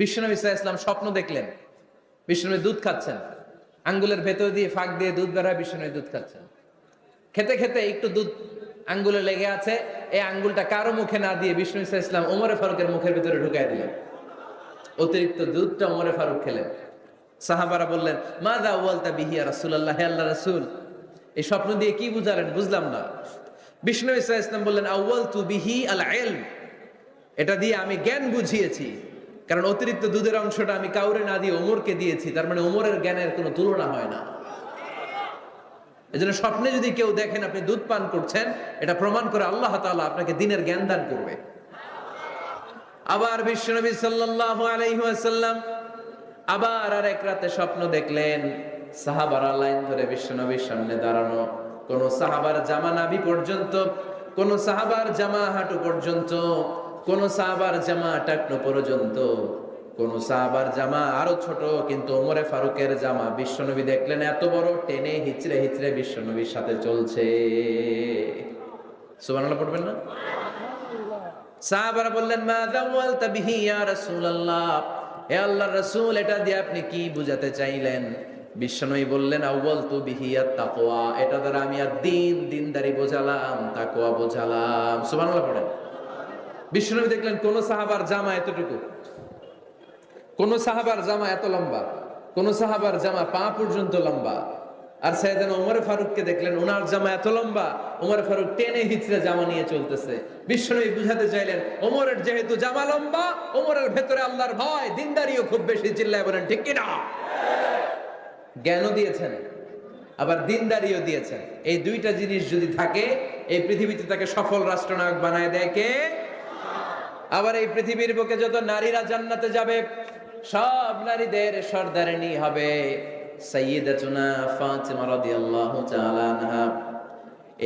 বিশ্বনবী ইসা ইসলাম স্বপ্ন দেখলেন। বিশ্বনবী দুধ খাচ্ছেন। আঙ্গুলের ভেতর দিয়ে ফাঁক দিয়ে দুধ বের হয় বিশ্বনবী দুধ খাচ্ছেন। খেতে খেতে একটু দুধ আঙ্গুলে লেগে আছে, এই আঙ্গুলটা কারও মুখে না দিয়ে বিষ্ণু ইসা ইসলাম ওমরে ফারুকের মুখের ভিতরে ঢুকাই দিলেন। অতিরিক্ত দুধটা ওমরে ফারুক খেলেন। সাহাবারা বললেন মা দা ওয়ালতা বিহিয়া রাসূলুল্লাহ, হে আল্লাহ রাসুল? এই স্বপ্ন দিয়ে কি বুঝালেন? বুঝলাম না। বিষ্ণু ইসা ইসলাম বললেন আউয়াল তু বিহি আল এটা দিয়ে আমি জ্ঞান বুঝিয়েছি। কারণ অতিরিক্ত দুধের অংশটা আমি কাউরে না দিয়ে ওমরকে দিয়েছি, তার মানে ওমরের জ্ঞানের কোনো তুলনা হয় না। এজন্য স্বপ্নে যদি কেউ দেখেন আপনি দুধ পান করছেন, এটা প্রমাণ করে আল্লাহ তাআলা আপনাকে দিনের জ্ঞান দান করবে। আবার বিশ্বনবী সাল্লাল্লাহু আলাইহি ওয়াসাল্লাম আবার আর এক রাতে স্বপ্ন দেখলেন, সাহাবারা লাইন ধরে বিশ্বনবীর সামনে দাঁড়ানো। কোন সাহাবার জামা নাভি পর্যন্ত, কোন সাহাবার জামা হাঁটু পর্যন্ত কোন সাহাবার জামা টাকনো পর্যন্ত, কোন সাহাবার জামা আরও ছোট, কিন্তু ওমরে ফারুকের জামা বিশ্বনবী দেখলেন এত বড়, টেনে হিচড়ে হিচড়ে বিশ্বনবীর সাথে চলছে। সুবহানাল্লাহ পড়বেন না? সাহাবারা বললেন, মা দাওয়ালতা বিহি ইয়া রাসূলুল্লাহ। হে আল্লাহর রাসূল, এটা দিয়ে আপনি কি বুঝাতে চাইলেন? বিশ্বনবী বললেন আউয়াল তু বিহি আত তাকওয়া। এটা দ্বারা আমি আর দিন দিনদারি বোঝালাম, তাকওয়া বোঝালাম। সুবহানাল্লাহ পড়েন। বিশ্বনবী দেখলেন, কোন সাহাবার জামা এতটুকু। কোন সাহাবার জামা এত লম্বা। কোন সাহাবার জামা পা পর্যন্ত লম্বা। আর সাইয়েদান ওমর ফারুককে দেখলেন, ওনার জামা এত লম্বা, ওমর ফারুক টেনে হিচড়ে জামা নিয়ে চলতেছে। বিশ্বনবী বুঝাতে চাইলেন, ওমরের যেহেতু জামা লম্বা, ওমরের ভেতরে আল্লাহর ভয়, দিনদারিও খুব বেশি চিল্লায় বলেন, ঠিক কিনা? জ্ঞানও দিয়েছেন, আবার দিনদারিও দিয়েছেন। এই দুইটা জিনিস যদি থাকে, এই পৃথিবীতে তাকে সফল রাষ্ট্রনায়ক বানায় দেয় কে? আবার এই পৃথিবীর বুকে যত নারীরা জান্নাতে যাবে, সব নারীদের সর্দারিনী হবে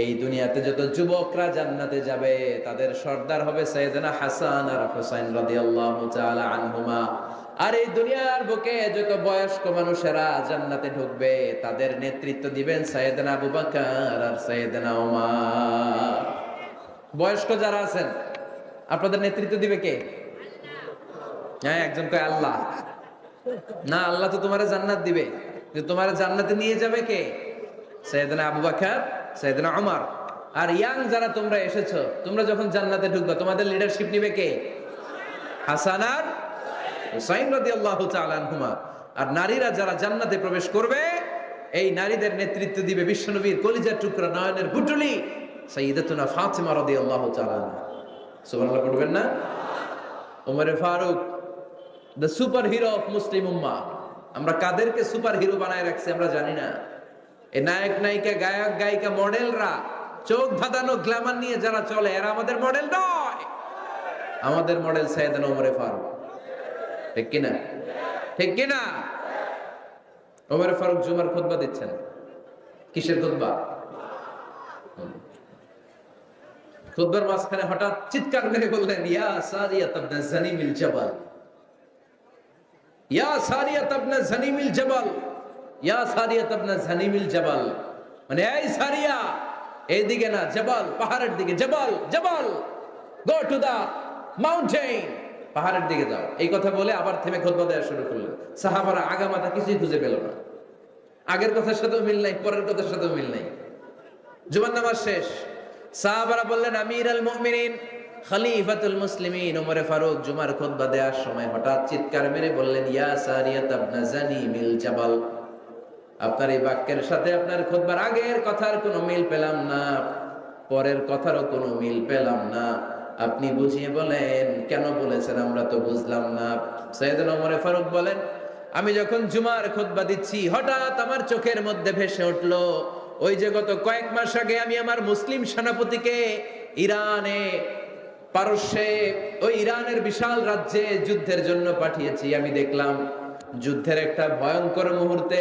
এই দুনিয়াতে যত যুবকরা জান্নাতে যাবে, তাদের সর্দার হবে সাইয়েদনা হাসান আর হুসাইন রাদিয়াল্লাহু তাআলা আনহুমা। আর এই দুনিয়ার বুকে যত বয়স্ক মানুষেরা জান্নাতে ঢুকবে, তাদের নেতৃত্ব দিবেন সাইয়েদনা আবু বকর আর সাইয়েদনা ওমর বয়স্ক যারা আছেন আপনাদের নেতৃত্ব দিবে কে? হ্যাঁ একজন কয় আল্লাহ। না আল্লাহ তো তোমার জান্নাত দিবে। যে তোমার জান্নাতে নিয়ে যাবে কে? সৈয়দনা আবু বকর সৈয়দনা ওমর আর ইয়াং যারা তোমরা এসেছ তোমরা যখন জান্নাতে ঢুকবে তোমাদের লিডারশিপ নিবে কে? হাসান আর হুসাইন রাদিয়াল্লাহু তাআলা আনহুমা। আর নারীরা যারা জান্নাতে প্রবেশ করবে এই নারীদের নেতৃত্ব দিবে বিশ্বনবীর কলিজার টুকরা নয়নের বুটুলি সাইয়্যিদাতুনা ফাতিমা রাদিয়াল্লাহু তাআলা সুবহানাল্লাহ পড়বেন না। ওমরে ফারুক the super hero of Muslim উম্মা। আমরা কাদেরকে সুপার হিরো বানায় রাখছি আমরা জানি না। এই নায়ক, নায়িকা, গায়ক, গায়িকা, মডেলরা, চোখ ধাঁধানো গ্ল্যামার নিয়ে যারা চলে, এরা আমাদের মডেল নয়। আমাদের মডেল সাইয়েদান ওমরে ফারুক। ঠিক কিনা? ঠিক কিনা? ওমরে ফারুক জুমার খুতবা দিচ্ছেন। কিসের খুতবা? খুতবার মাঝখানে হঠাৎ চিৎকার মেরে বললেন, ইয়া সারিয়া তাবনা জানিমিল জাবাল। ইয়া সারিয়া তাবনা জানিমিল জাবাল। ইয়া সারিয়া তাবনা জানিমিল জাবাল। মানে এই সারিয়া, এইদিকে না, জাবাল, পাহাড়ের দিকে, জাবাল জাবাল। গো টু দা মাউন্টেন পাহাড়ের দিকে যাও। এই কথা বলে আবার থেমে খুতবা দেওয়া শুরু করলেন। সাহাবারা আগামাতা কিছুই খুঁজে পেল না। আগের কথার সাথেও মিল নাই, পরের কথার সাথেও মিল নাই। জুমার নামাজ শেষ। সাহাবারা বললেন আমির আল মুমিনিন, খলিফাতুল মুসলিমিন। ওমরে ফারুক জুমার খুতবা দেওয়ার সময় হঠাৎ চিৎকার মেরে বললেন, ইয়া সারিয়াত আবনা জানি মিল জাবাল। আপনার এই বাক্যের সাথে আপনার খুতবার আগের কথার কোনো মিল পেলাম না, পরের কথারও কোনো মিল পেলাম না। আপনি বুঝিয়ে বলেন, কেন বলেছেন আমরা তো বুঝলাম না? সৈয়দ ওমরে ফারুক বলেন, আমি যখন জুমার খুতবা দিচ্ছি, হঠাৎ আমার চোখের মধ্যে ভেসে উঠল ওই যে গত কয়েক মাস আগে আমি আমার মুসলিম সেনাপতিকে ইরানে, পারস্যে, ওই ইরানের বিশাল রাজ্যে যুদ্ধের জন্য পাঠিয়েছি। আমি দেখলাম যুদ্ধের একটা ভয়ঙ্কর মুহূর্তে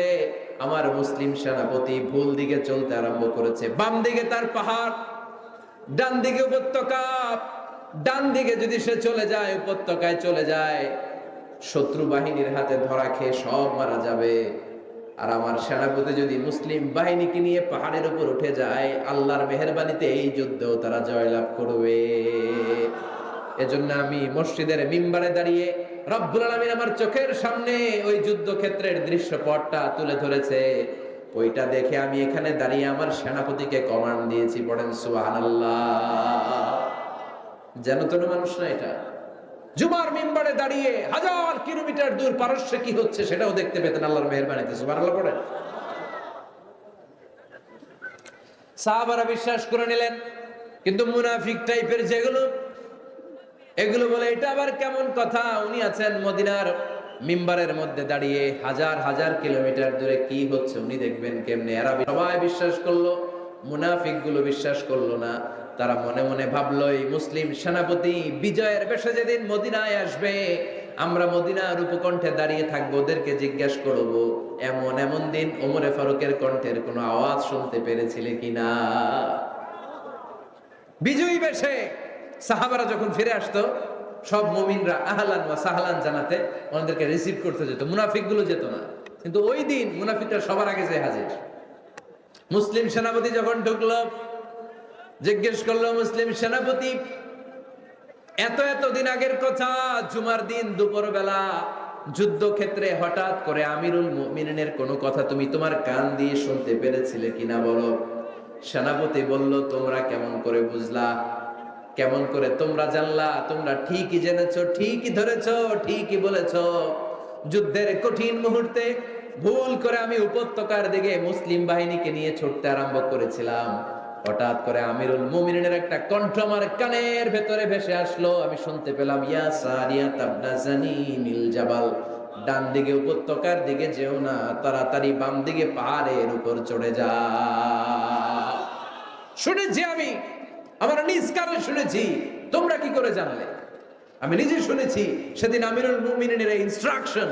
আমার মুসলিম সেনাপতি ভুল দিকে চলতে আরম্ভ করেছে। বাম দিকে তার পাহাড়, ডান দিকে উপত্যকা, ডান দিকে যদি সে চলে যায়, উপত্যকায় চলে যায়, শত্রু বাহিনীর হাতে ধরা খেয়ে সব মারা যাবে। আর আমার সেনাপতি যদি মুসলিম বাহিনীকে নিয়ে পাহাড়ের উপর উঠে যায়, আল্লাহর মেহরবানিতে এই যুদ্ধেও তারা জয়লাভ করবে। এজন্য আমি মসজিদের মিম্বারে দাঁড়িয়ে রব্বুল আলামিন আমার চোখের সামনে ওই যুদ্ধক্ষেত্রের দৃশ্যপটটা তুলে ধরেছে। ওইটা দেখে আমি এখানে দাঁড়িয়ে আমার সেনাপতিকে কমান্ড দিয়েছি, পড়েন সুবহানাল্লাহ। যেন তেন মানুষ না এটা। জুমার মিম্বারে দাঁড়িয়ে হাজার কিলোমিটার দূর পারস্যে কি হচ্ছে সেটাও দেখতে পেতেন আল্লাহর মেহরবানিতে, সুবহানাল্লাহ পড়েন সাহাবারা বিশ্বাস করে নিলেন, কিন্তু মুনাফিক টাইপের যেগুলো, এগুলো বলে, এটা আবার কেমন কথা? উনি আছেন মদিনার মিম্বারের মধ্যে দাঁড়িয়ে হাজার হাজার কিলোমিটার দূরে কি হচ্ছে উনি দেখবেন কেমনে? এরা সবাই বিশ্বাস করল মুনাফিকগুলো বিশ্বাস করল না। তারা মনে মনে ভাবলো, এই মুসলিম সেনাপতি বিজয়ের বেশে যেদিন মদিনায় আসবে, আমরা মদিনার উপকণ্ঠে দাঁড়িয়ে থাকব, ওদেরকে জিজ্ঞাসা করব, এমন এমন দিন ওমরে ফারুকের কণ্ঠের কোনো আওয়াজ শুনতে পেরেছিলে কিনা? বিজয়ী বেশে সাহাবারা যখন ফিরে আসতো, সব মুমিনরা আহলান ওয়া সাহলান জানাতে ওনাদেরকে রিসিভ করতে যেত মুনাফিকগুলো যেত না। কিন্তু ওই দিন মুনাফিকরা সবার আগে যে হাজির। মুসলিম সেনাপতি যখন ঢুকলো জিজ্ঞেস করল, মুসলিম সেনাপতি, এত এত দিন আগের কথা, জুমার দিন দুপুর বেলা যুদ্ধক্ষেত্রে হঠাৎ করে আমিরুল মুমিনের কোনো কথা তুমি তোমার কান দিয়ে শুনতে পেরেছিলে কিনা বলো? সেনাপতি বলল, তোমরা কেমন করে বুঝলা? কেমন করে তোমরা জানলা? তোমরা ঠিকই জেনেছো, ঠিকই ধরেছ, ঠিকই বলেছ। যুদ্ধের কঠিন মুহূর্তে ভুল করে আমি উপত্যকার দিকে মুসলিম বাহিনীকে নিয়ে ছুটতে আরম্ভ করেছিলাম। হঠাৎ করে আমিরুল মুমিনের একটা কণ্ঠ আমার কানের ভেতরে ভেসে আসলো। আমি শুনতে পেলাম, ইয়া সারিয়া তাবনা জানিমিল জাবাল। ডান দিকে উপত্যকার দিকে যেও না, তাড়াতাড়ি বাম দিকে পাহাড়ের উপর চড়ে যা। শুনেছি আমি, আমার নিজ কানে শুনেছি, তোমরা কি করে জানলে? আমি নিজে শুনেছি, সেদিন আমিরুল মুমিনের ইনস্ট্রাকশন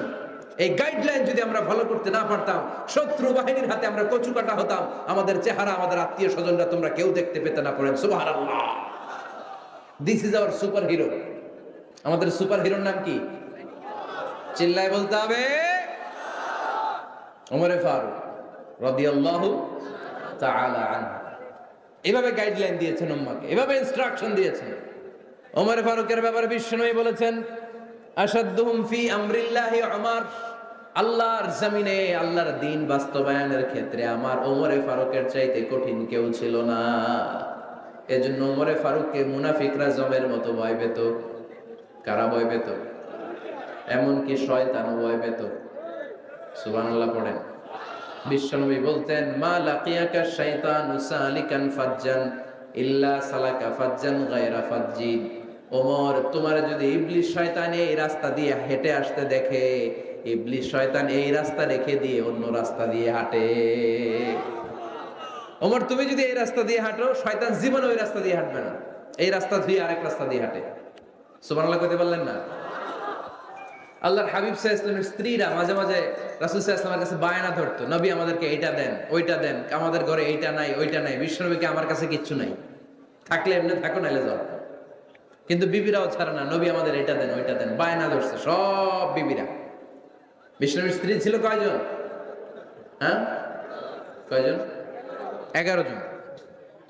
এই গাইডলাইন যদি আমরা ফলো করতে না পারতাম, শত্রু বাহিনীর হাতে আমরা কচু কাটা হতাম, আমাদের চেহারা, আমাদের আত্মীয় স্বজনরা তোমরা কেউ দেখতে পেতে না পড়েন। সুবহানাল্লাহ। This is our super hero আমাদের সুপার হিরোর নাম কি? চিল্লায় বলতে হবে। ওমরে ফারুক তাআলা এভাবে গাইডলাইন দিয়েছেন উম্মাকে, এভাবে ইনস্ট্রাকশন দিয়েছেন। ওমর ফারুকের ব্যাপারে বিশ্বনবী বলেছেন আসাদুহুম ফি আমরিল্লাহি উমর আল্লাহর জমিনে আল্লাহর দিন বাস্তবায়নের ক্ষেত্রে আমার ওমরে ফারুকের চাইতে কঠিন কেউ ছিল না। এজন্য ওমরে ফারুককে মুনাফিকরা জমের মতো ভয় পেত। কারা ভয় পেত? এমনকি শয়তানও ভয় পেত। সুবহানাল্লাহ পড়েন। বিশ্বনবী বলতেন, মা লাকিয়াকা শাইতান সালিকান ফাজ্জান, ইল্লা সালাকা ফাজ্জান গায়রা ফাজ্জিন ওমর, তোমার যদি ইবলিস শয়তান এই রাস্তা দিয়ে হেঁটে আসতে দেখে, ইবলিস শয়তান এই রাস্তা রেখে দিয়ে অন্য রাস্তা দিয়ে হাঁটে। ওমর, তুমি যদি এই রাস্তা দিয়ে হাঁটো, শয়তান জীবনে ওই রাস্তা দিয়ে হাঁটবে না। এই রাস্তা ধুয়ে আরেক রাস্তা দিয়ে হাঁটে। সুবহানাল্লাহ কইতে পারলেন না? আল্লাহর হাবিব সাহা ইসলামের স্ত্রীরা মাঝে মাঝে রাসুল সাহা ইসলামের কাছে বায়না ধরতো, নবী, আমাদেরকে এইটা দেন, ওইটা দেন, আমাদের ঘরে এইটা নাই, ওইটা নাই, বিশ্বনবীকে আমার কাছে কিচ্ছু নাই। থাকলে এমনি থাকো, নাইলে যাও। কিন্তু বিবিরাও ছাড়ে না, নবী আমাদের এটা দেন, ওইটা দেন, বায়না ধরছে, সব বিবিরা। বিষ্ণবীর স্ত্রী ছিল কয়জন? হ্যাঁ? কয়জন? এগারো জন।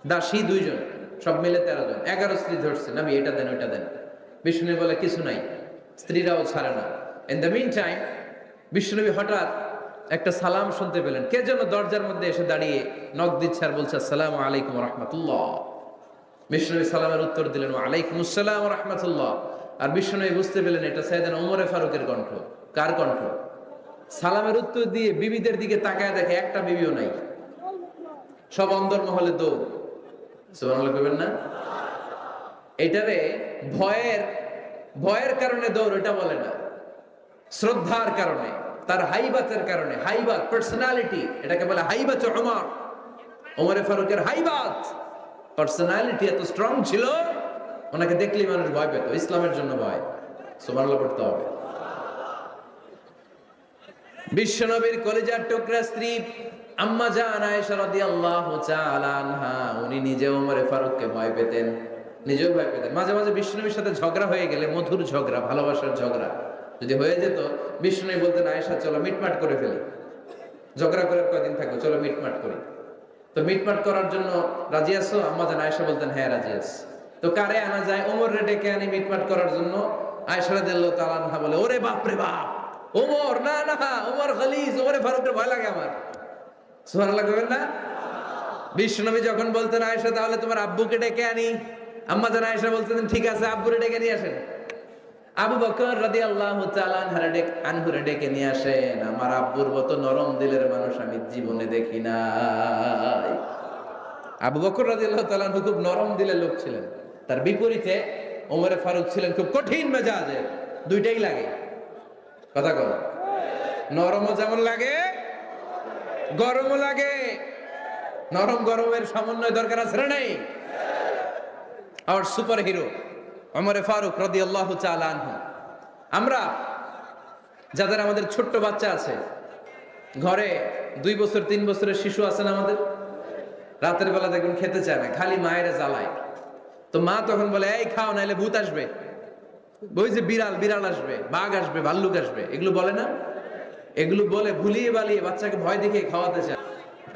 দাসী দুইজন, সব মিলে তেরো জন। এগারো স্ত্রী ধরছে, নবী এটা দেন, ওইটা দেন। বিষ্ণু বলে কিছু নাই, স্ত্রীরাও ছাড়ে না। ইন দ্য মিন টাইম বিষ্ণুনবী হঠাৎ একটা সালাম শুনতে পেলেন। কে যেন দরজার মধ্যে এসে দাঁড়িয়ে নখ দিচ্ছে আর বলছে, আসসালামু আলাইকুম রহমতুল্লাহ। বিষ্ণুনবী সালামের উত্তর দিলেন আলাইকুম আসসালাম রহমতুল্লাহ। আর বিষ্ণুনবী বুঝতে পেলেন, এটা সাইদান ওমরে ফারুকের কণ্ঠ। কার কণ্ঠ? সালামের উত্তর দিয়ে বিবিদের দিকে তাকায় দেখে একটা বিবিও নাই। সব অন্দরমহলে দৌড়। সুবহানাল্লাহ কইবেন না? এটারে ভয়ের ভয়ের কারণে দৌড়, এটা বলে না। শ্রদ্ধার কারণে, তার হাইবাতের কারণে, হাইবাত পার্সোনালিটি এটাকে বলে হাইবাত ওমর ওমরে ফারুকের হাইবাত। পার্সোনালিটি এত স্ট্রং ছিল, ওনাকে দেখলেই মানুষ ভয় পেত, ইসলামের জন্য ভয়। সুবহানাল্লাহ পড়তে হবে। বিশ্বনবীর কলিজার টুকরা স্ত্রী আম্মা জান আয়েশা রাদিয়াল্লাহু তাআলা আনহা, উনি নিজে ওমরে ফারুককে ভয় পেতেন, নিজেও ভয় পেতেন। মাঝে মাঝে সাথে ঝগড়া হয়ে গেলে, মধুর ঝগড়া, ভালোবাসার ঝগড়া, যদি হয়ে যেত বিষ্ণুনবী বলতেন, আয়েশা, চলো মিটমাট করে ফেলি। ঝগড়া করে কয়দিন থাকব? চলো মিটমাট করি। তো মিটমাট করার জন্য রাজি আছো? আম্মা জান আয়েশা বলতেন হ্যাঁ রাজি আছি। তো কারে আনা যায়? ওমর রে ডেকে আনি মিটমাট করার জন্য। আয়েশা রাদিয়াল্লাহু তাআলা বলে, ওরে বাপ রে বাপ, ওমর, না না, ওমর খলিজ, ওমরে ফারুকের ভয় লাগে আমার। সুবহানাল্লাহ কইবেন না? বিশ্বনবী যখন বলতেন, আয়েশা, তাহলে তোমার আব্বুকে ডেকে আনি। আম্মা জান বলতেন, ঠিক আছে, আব্বুরে ডেকে নিয়ে আসেন। আবু বকর রাদি আল্লাহ আনহারে ডেকে নিয়ে আসেন, আমার আব্বুর মতো নরম দিলের মানুষ আমি জীবনে দেখি নাই। আবু বকর তাআলা আনহু খুব নরম দিলের লোক ছিলেন। তার বিপরীতে ওমরে ফারুক ছিলেন খুব কঠিন মেজাজের, দুইটাই লাগে। কথা কর নরমও যেমন লাগে, গরমও লাগে। নরম গরমের সমন্বয় দরকার আছে না নাই? আর সুপার হিরো অমরে ফারুক রদি আল্লাহ আনহু। আমরা যাদের আমাদের ছোট্ট বাচ্চা আছে, ঘরে দুই বছর, তিন বছরের শিশু আছেন আমাদের? রাতের বেলা দেখবেন খেতে চায় না, খালি মায়ের জ্বালায়। তো মা তখন বলে, এই খাও, নাইলে ভূত আসবে। ওই যে বিড়াল বিড়াল আসবে, বাঘ আসবে, ভাল্লুক আসবে। এগুলো বলে না? এগুলো বলে ভুলিয়ে বালিয়ে বাচ্চাকে ভয় দেখিয়ে খাওয়াতে চায়।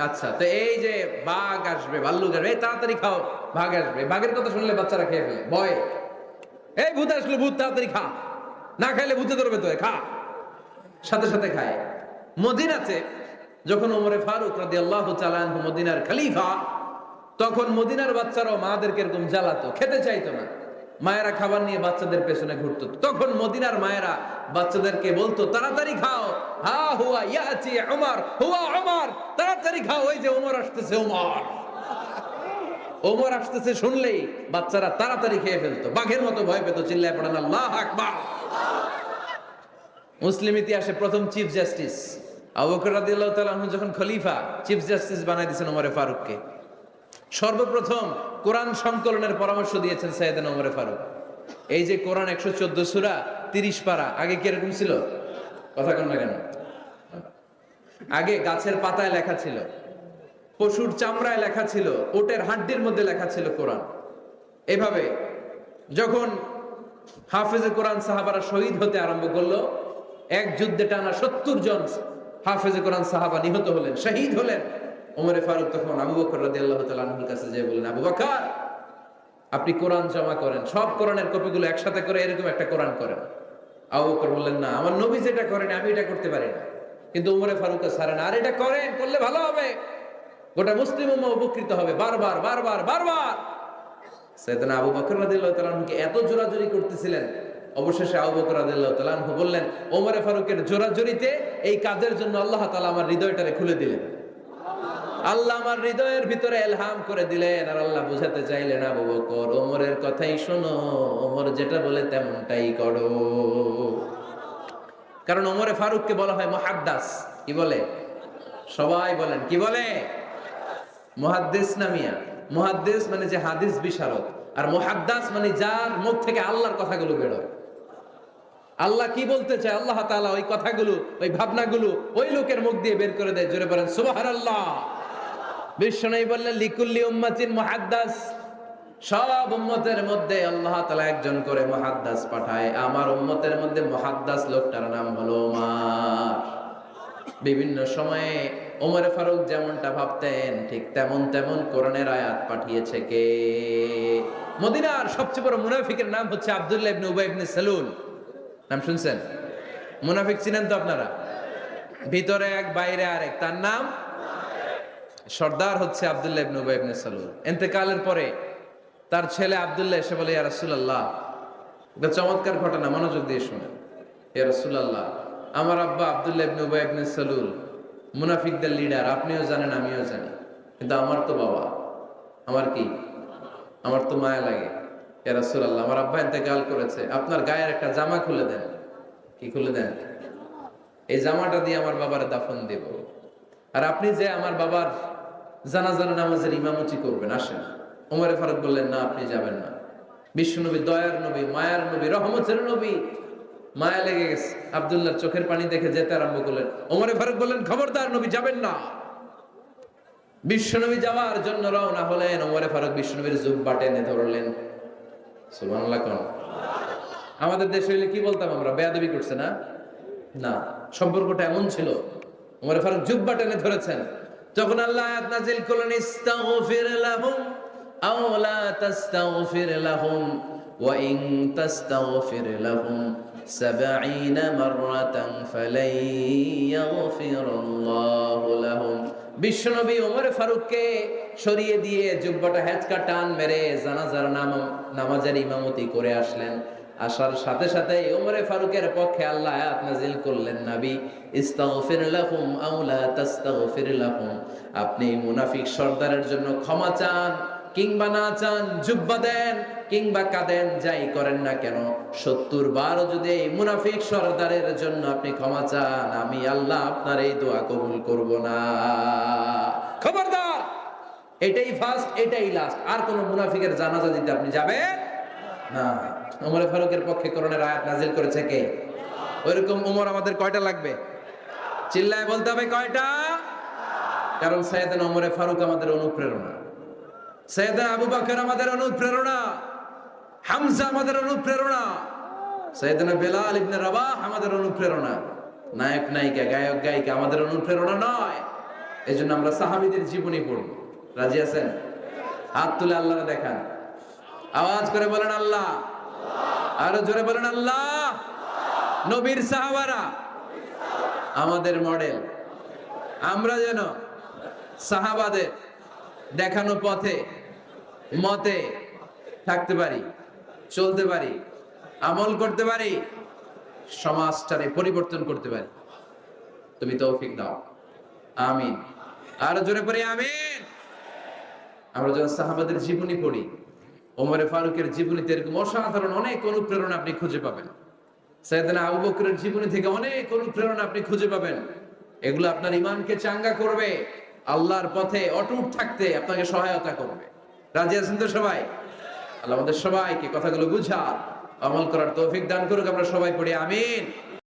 আচ্ছা তো এই যে বাঘ আসবে, ভাল্লুক আসবে, এই তাড়াতাড়ি খাও, বাঘ আসবে। বাঘের কথা শুনলে বাচ্চারা খেয়ে ফেলে, ভয়। এই ভূত আসলো ভূত, তাড়াতাড়ি খা। না খাইলে ভূতে ধরবে তো খা। সাথে সাথে খায়। মদিনাতে যখন ওমরে ফারুক রাদি আল্লাহ চালান মদিনার খালিফা, তখন মদিনার বাচ্চারাও মাদেরকে এরকম জ্বালাতো, খেতে চাইতো না। মায়েরা খাবার নিয়ে বাচ্চাদের পেছনে ঘুরতো। তখন মদিনার মায়েরা বাচ্চাদেরকে বলতো, তাড়াতাড়ি খাও। হা হুয়া ইয়াচি ওমর হুয়া ওমর তাড়াতাড়ি খাও। ওই যে ওমর আসতেছে ওমর ওমর আসতেছে শুনলেই বাচ্চারা তাড়াতাড়ি খেয়ে ফেলতো। বাঘের মতো ভয় পেত, চিল্লায় পড়েন আল্লাহ আকবার। মুসলিম ইতিহাসে প্রথম চিফ জাস্টিস যখন খলিফা, চিফ জাস্টিস বানাই দিয়েছেন ওমরে ফারুককে। সর্বপ্রথম কোরআন সংকলনের পরামর্শ দিয়েছেন সৈয়দান ওমরে ফারুক। এই যে কোরআন একশো চোদ্দ সুরা, তিরিশ পারা, আগে কীরকম ছিল? কথা না কেন? আগে গাছের পাতায় লেখা ছিল পশুর চামড়ায় লেখা ছিল, ওটের হাড্ডির মধ্যে লেখা ছিল কোরআন। এভাবে যখন হাফেজে কোরআন সাহাবারা শহীদ হতে আরম্ভ করল, এক যুদ্ধে টানা সত্তর জন হাফেজে কোরআন সাহাবা নিহত হলেন, শহীদ হলেন। ওমরে ফারুক তখন আবু বকর রাদিয়াল্লাহু তাআলা আনহুর কাছে যেয়ে বললেন, আবু বকর, আপনি কোরআন জমা করেন। সব কোরআনের কপিগুলো একসাথে করে এরকম একটা কোরআন করেন। আবু বকর বললেন, না, আমার নবী যেটা করেন, আমি এটা করতে পারি না। কিন্তু উমরে ফারুক সারেন আর এটা করেন, করলে ভালো হবে। গোটা মুসলিম উপকৃত হবে। বারবার বারবার বারবার। সেদিন আবু বকর রাদিয়াল্লাহু তাআলা এত জোরাজুরি করতেছিলেন। অবশেষে আবু বকর রাদিয়াল্লাহু তাআলা বললেন, ওমরে ফারুকের জোরাজুরিতে এই কাজের জন্য আল্লাহ তাআলা আমার হৃদয়টারে খুলে দিলেন। আল্লাহ আমার হৃদয়ের ভিতরে এলহাম করে দিলেন আর আল্লাহ বুঝাতে চাইলেন, আবু বকর, ওমরের কথাই শোনো, ওমর যেটা বলে তেমনটাই করো। কারণ ওমরে ফারুককে বলা হয় মহাদ্দাস। কি বলে? সবাই বলেন, কি বলে? মহাদ্দেস নামিয়া মহাদ্দেস মানে যে হাদিস বিশারদ, আর মহাদ্দাস মানে যার মুখ থেকে আল্লাহর কথাগুলো বেরোয় আল্লাহ কি বলতে চায়? আল্লাহ তাআলা ওই কথাগুলো, ওই ভাবনাগুলো ওই লোকের মুখ দিয়ে বের করে দেয়। জোরে বলেন, সুবহানাল্লাহ। বিশ্বনবী বললেন, লিকুল্লি উম্মাতিন মুহাদ্দাস। সব উম্মতের মধ্যে আল্লাহ তাআলা একজন করে মুহাদ্দাস পাঠায়। আমার উম্মতের মধ্যে মুহাদ্দাস লোকটার নাম হলো ওমর বিভিন্ন সময়ে ওমরে ফারুক যেমনটা ভাবতেন, ঠিক তেমন তেমন কোরআনের আয়াত পাঠিয়েছে কে? মদিনার সবচেয়ে বড় মুনাফিকের নাম হচ্ছে আব্দুল্লাহ ইবনে উবাই ইবনে সালুল নাম শুনছেন? মুনাফিক চিনেন তো আপনারা? ভিতরে এক, বাইরে আরেক, তার নাম? সর্দার হচ্ছে আব্দুল্লাহ ইবনে উবাই ইবনে সালুল ইন্তেকালের পরে তার ছেলে আব্দুল্লাহ এসে বলে, ইয়া রাসূলুল্লাহ, এটা চমৎকার ঘটনা, মনোযোগ দিয়ে শুনেন। ইয়া রাসূলুল্লাহ, আমার আব্বা আব্দুল্লাহ ইবনে উবাই ইবনে সালুল মুনাফিকদের লিডার আপনিও জানেন, আমিও জানি। কিন্তু আমার তো বাবা, আমার কি? আমার তো মায়া লাগে। ইয়া রাসূলুল্লাহ, আমার আব্বা ইন্তেকাল করেছে, আপনার গায়ের একটা জামা খুলে দেন। কি খুলে দেন? এই জামাটা দিয়ে আমার বাবার দাফন দেব। আর আপনি যে আমার বাবার জানাজানা নামাজের ইমামতি করবেন, আসেন। ওমরে ফারুক বললেন, না, আপনি যাবেন না। বিশ্বনবী দয়ার নবী, মায়ার নবী, রহমতের নবী মায়া লেগে গেছে। আব্দুল্লাহর চোখের পানি দেখে যেতে আরম্ভ করলেন। ওমরে ফারুক বললেন, খবরদার নবী যাবেন না। বিশ্বনবী যাওয়ার জন্য রওনা হলেন। ওমরে ফারুক বিশ্বনবীর জুব্বা টেনে ধরলেন। সুবহানাল্লাহ কোন? আমাদের দেশে হইলে কি বলতাম আমরা? বেয়াদবি করছে না? না, সম্পর্কটা এমন ছিল। ওমরে ফারুক জুব্বা টেনে ধরেছেন। তখন আল্লাহ আয়াত নাজিল করলেন, ইস্তাগফির লাহুম। আও লা তাস্তাগফির লাহুম وإن تستغفر لهم سبعين مرة فلن يغفر الله لهم বিশ্বনবী ওমর ফারুককে সরিয়ে দিয়ে জুব্বাটা হেঁচকা টান মেরে জানাজার নাম নামাজের ইমামতি করে আসলেন আসার সাথে সাথে ওমরে ফারুকের পক্ষে আল্লাহ আয়াত নাজিল করলেন নবী ইস্তাগফির লাহুম আও লা তাস্তাগফির লাহুম আপনি মুনাফিক সর্দারের জন্য ক্ষমা চান কিংবা না চান, জুব্বা দেন, কিংবা কাঁদেন, যাই করেন না কেন, সত্তর বারও যদি মুনাফিক সর্দারের জন্য আপনি ক্ষমা চান, আমি আল্লাহ আপনার এই দোয়া কবুল করব না। খবরদার, এটাই ফার্স্ট এটাই লাস্ট আর কোন মুনাফিকের জানাজা দিতে আপনি যাবেন না। ওমর ফারুকের পক্ষে করণের আয়াত নাজিল করেছে কে? ওইরকম উমর আমাদের কয়টা লাগবে? চিল্লায় বলতে হবে কয়টা? কারণ সৈয়দান ওমরে ফারুক আমাদের অনুপ্রেরণা। সৈয়দান আবু বকর আমাদের অনুপ্রেরণা, হামজা আমাদের অনুপ্রেরণা, সৈয়দানা বেলাল ইবনে রাবাহ আমাদের অনুপ্রেরণা। নায়ক, নায়িকা, গায়ক, গায়িকা আমাদের অনুপ্রেরণা নয়। এজন্য আমরা সাহাবীদের জীবনী পড়ব। রাজি আছেন? হাত তুলে আল্লাহর দেখান। আওয়াজ করে বলেন আল্লাহ। আরও জোরে বলেন আল্লাহ। নবীর সাহাবারা। আমাদের মডেল। আমরা যেন সাহাবাদের দেখানো পথে মতে থাকতে পারি, চলতে পারি, আমল করতে পারি, সমাজটারে পরিবর্তন করতে পারি। তুমি তৌফিক দাও। আমিন। আরও জোরে পড়ি আমিন। আমরা যখন সাহাবাদের জীবনী পড়ি, ওমরে ফারুকের জীবনীতে এরকম অসাধারণ অনেক অনুপ্রেরণা আপনি খুঁজে পাবেন। সাইয়েদনা আবু বকরের জীবনী থেকে অনেক অনুপ্রেরণা আপনি খুঁজে পাবেন। এগুলো আপনার ইমানকে চাঙ্গা করবে, আল্লাহর পথে অটুট থাকতে আপনাকে সহায়তা করবে। রাজি আছেন তো সবাই? আল্লাহ আমাদের সবাইকে কথাগুলো বুঝা আমল করার তৌফিক দান করুক, আমরা সবাই পড়ি, আমিন।